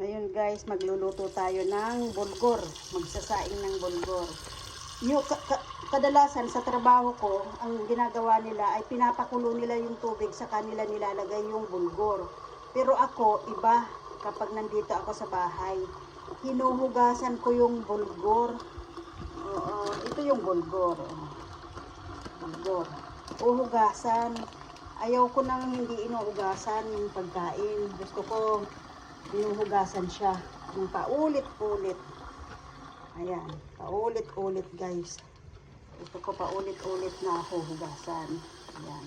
Ngayon guys, magluluto tayo ng bulgur. Magsasaing ng bulgur. Yung, ka- ka- kadalasan sa trabaho ko, ang ginagawa nila ay pinapakulo nila yung tubig sa kanila nilalagay yung bulgur. Pero ako, iba kapag nandito ako sa bahay. Hinuhugasan ko yung bulgur. Oo, ito yung bulgur. oh. Bulgur. Uhugasan. Ayaw ko nang hindi inuhugasan yung pagkain. Gusto ko hinuhugasan siya. Yung paulit-ulit. Ayan, paulit-ulit guys. Gusto ko paulit-ulit na huhugasan. Ayan.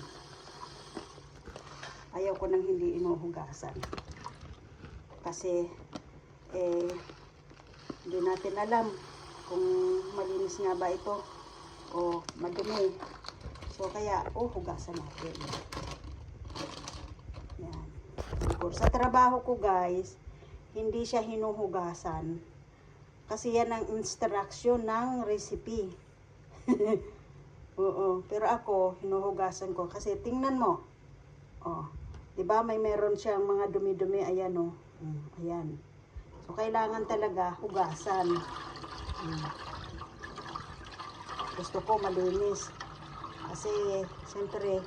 Ayaw ko nang hindi inuhugasan. Kasi, eh, hindi natin alam kung malinis nga ba ito o madumi. So, kaya, oh, hugasan natin. Siguro, sa trabaho ko, guys, hindi siya hinuhugasan. Kasi yan ang instruction ng recipe. Oo. Pero ako, hinuhugasan ko. Kasi tingnan mo. Oh. 'Di ba may meron siyang mga dumi-dumi. Ayan, oh. Mm, ayan. So, kailangan talaga hugasan. Mm. Gusto ko malinis. Kasi, siyempre,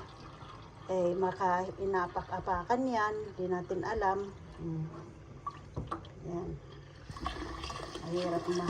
eh, maka inapak-apakan yan. Hindi natin alam. Mm. Yan. Mahirap na.